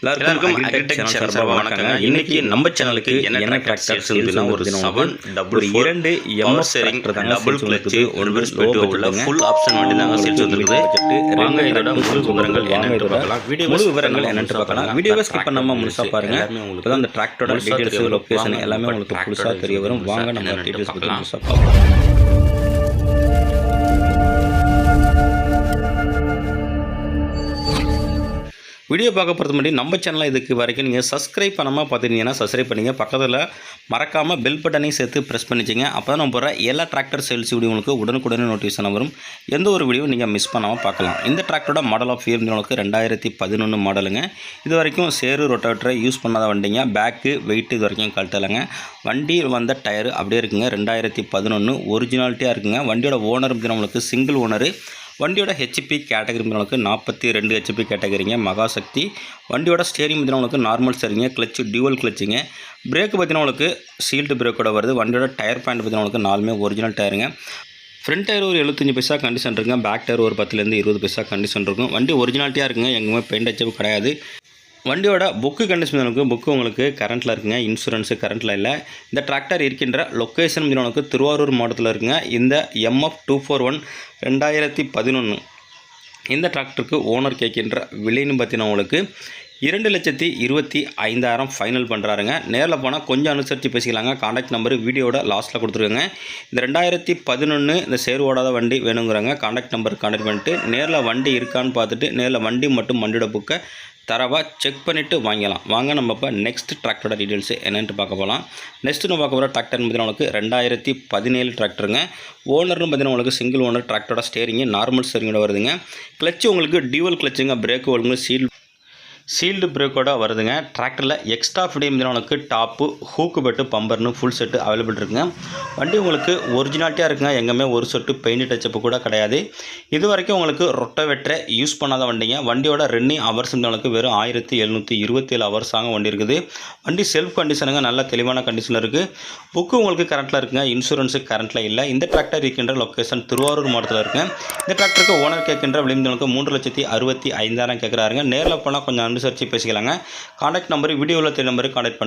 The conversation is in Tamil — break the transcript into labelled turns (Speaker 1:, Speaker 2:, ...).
Speaker 1: எல்லாருக்கும் சார்பாக வணக்கங்க. இன்னைக்கு நம்ம சேனலுக்கு என்ன டிராக்டர் சொல்லுதுன்னா ஒரு செவன் டபுள் இரண்டு எம்எஸ் சரிங் டபுள் கிளச்சு ஒன்பது ஸ்பீட் உள்ள ஃபுல் ஆப்ஷன் வண்டி தாங்க சேல்ஸ் வந்துருக்குது. வாங்க இதோட முழு விவரங்கள் என்னன்னு பார்க்கலாம். வீடியோ முழு விவரங்கள் பார்க்கலாம். வீடியோவை ஸ்கிப் பண்ணாம முழுசா பாருங்க. இப்பதான் அந்த டிராக்டரோட டீடைல்ஸ் லொகேஷன் எல்லாமே உங்களுக்கு தெரிய வரும். வாங்க நம்ம பார்க்கலாம். வீடியோ பார்க்க போகிறது மட்டும் நம்ம சேனலில் இதுக்கு வரைக்கும் நீங்கள் சப்ஸ்கிரைப் பண்ணாமல் பார்த்துருந்தீங்கன்னா சப்ஸ்கிரைப் பண்ணிங்க. பக்கத்தில் மறக்காமல் பெல் பட்டனையும் சேர்த்து ப்ரெஸ் பண்ணிச்சிங்க. அப்போ தான் நம்ம போகிற எல்லா டிராக்டர் சேல்ஸ் வீடியோ உங்களுக்கு உடனுக்குடனே நோட்டிஃபிகேஷன் வரும். எந்த ஒரு வீடியோ நீங்கள் மிஸ் பண்ணாமல் பார்க்கலாம். இந்த டிராக்டரோட மாடல் ஆஃப் இயர் உங்களுக்கு ரெண்டாயிரத்தி பதினொன்று மாடலுங்க இது வரைக்கும் சேரு ரொட்டோட்டரை யூஸ் பண்ணாத வண்டிங்க. பேக்கு வெயிட் இது வரைக்கும் கழட்டலைங்க வண்டியில் வந்த டயர் அப்படியே இருக்குங்க. ரெண்டாயிரத்தி பதினொன்று ஒரிஜினாலிட்டியாக இருக்குங்க. வண்டியோட ஓனர் நம்மளுக்கு சிங்கிள் ஓனரு வண்டியோட ஹெச்பி கேட்டகரி உங்களுக்கு நாற்பத்தி ரெண்டு ஹெச்பி கேட்டகரிங்க மகாசக்தி. வண்டியோட ஸ்டேரிங் பார்த்தீங்கன்னா உங்களுக்கு நார்மல் ஸ்டேரிங்க கிளச்சு டியூவல் கிளச்சுங்க பிரேக் பார்த்தீங்கன்னா உங்களுக்கு சீல்டு பிரேக்கோட வருது. வண்டியோட டயர் பாயிண்ட் பார்த்தீங்கன்னா உங்களுக்கு நாலுமே ஒரிஜினல் டயருங்க ஃப்ரண்ட் டயர் ஒரு எழுபத்தஞ்சு பைசா கண்டிஷன் இருக்குங்க. பேக் டயர் ஒரு பத்துலேருந்து இருபது பைசா கண்டிஷன் இருக்கும். வண்டி ஒரிஜினாலிட்டியாக இருக்குங்க. எங்கேயுமே பெயிண்ட் அச்சப்பு கிடையாது. வண்டியோட புக்கு கண்டிஷன் புக்கு உங்களுக்கு கரண்ட்டில் இருக்குங்க. இன்சூரன்ஸு கரண்ட்டில் இல்லை. இந்த டிராக்டர் இருக்கின்ற லொக்கேஷன் உங்களுக்கு திருவாரூர் மாவட்டத்தில் இருக்குங்க. இந்த எம்எஃப் டூ ஃபோர் ஒன் ரெண்டாயிரத்தி பதினொன்று இந்த டிராக்டருக்கு ஓனர் கேட்கின்ற விலைன்னு பார்த்தீங்கன்னா உங்களுக்கு இரண்டு லட்சத்தி இருபத்தி ஐந்தாயிரம் ஃபைனல் பண்ணுறாருங்க நேரில் போனால் கொஞ்சம் அனுசரித்து பேசிக்கலாங்க. காண்டாக்ட் நம்பர் வீடியோட லாஸ்ட்டில் கொடுத்துருக்காங்க. இந்த ரெண்டாயிரத்தி பதினொன்று இந்த சேர் ஓடாத வண்டி வேணுங்கிறாங்க. காண்டாக்ட் நம்பர் காண்டாக்ட் பண்ணிட்டு நேரில் வண்டி இருக்கான்னு பார்த்துட்டு நேரில் வண்டி மட்டும் வண்டியோட புக்கை தரவாக செக் பண்ணிவிட்டு வாங்கிக்கலாம் வாங்க நம்ம இப்போ நெக்ஸ்ட் டிராக்டரோட டீட்டெயில்ஸ் என்னென்று பார்க்க போகலாம் நெக்ஸ்ட்டு நம்ம பார்க்க போகிற டிராக்டர் பார்த்தீங்கன்னா உங்களுக்கு ரெண்டாயிரத்தி பதினேழு டிராக்டருங்க ஓனர்னு பார்த்தீங்கன்னா உங்களுக்கு சிங்கிள் ஓனர் டிராக்டரோட ஸ்டேரிங்கு நார்மல் ஸ்டேரிங்கோட வருதுங்க. கிளச்சு உங்களுக்கு டியூவல் கிளச்சுங்க பிரேக் ஒழுங்கு சீல் சீல்டு பிரேக்கோட வருதுங்க. டிராக்டரில் எக்ஸ்ட்ரா ஃபிடியம் உங்களுக்கு டாப்பு ஹூக்கு பெட்டு பம்பர்னு ஃபுல் செட்டு அவைலபிள் இருக்குங்க. வண்டி உங்களுக்கு ஒரிஜினாலிட்டியாக இருக்குங்க. எங்கேயுமே ஒரு செட்டு பெயிண்ட் டச்சப்பு கூட கிடையாது. இது வரைக்கும் உங்களுக்கு ரொட்டவேட்டரை யூஸ் பண்ணாத வண்டிங்க. வண்டியோட ரன்னிங் ஹவர்ஸ் உங்களுக்கு வெறும் ஆயிரத்தி எழுநூற்றி இருபத்தேழு ஹவர்ஸாக வண்டி இருக்குது. வண்டி செல்ஃப் கண்டிஷனுங்க நல்ல தெளிவான கண்டிஷனில் இருக்குது புக்கு உங்களுக்கு கரண்ட்டில் இருக்குங்க. இன்சூரன்ஸு கரண்ட்டில் இல்லை. இந்த டிராக்டர் இருக்கின்ற லொக்கேஷன் திருவாரூர் மாவட்டத்தில் இருக்குங்க. இந்த டிராக்டருக்கு ஓனர் கேட்கின்ற விளிம்புகளுக்கு மூன்று லட்சத்தி அறுபத்தி ஐந்தாயிரம் கேட்குறாருங்க. நேரில் போனால் கொஞ்சம் அனுசரித்து பேசிக்கலாங்க. காண்டாக்ட் நம்பர் வீடியோவில் தெரிய நம்பருக்கு காண்டாக்ட்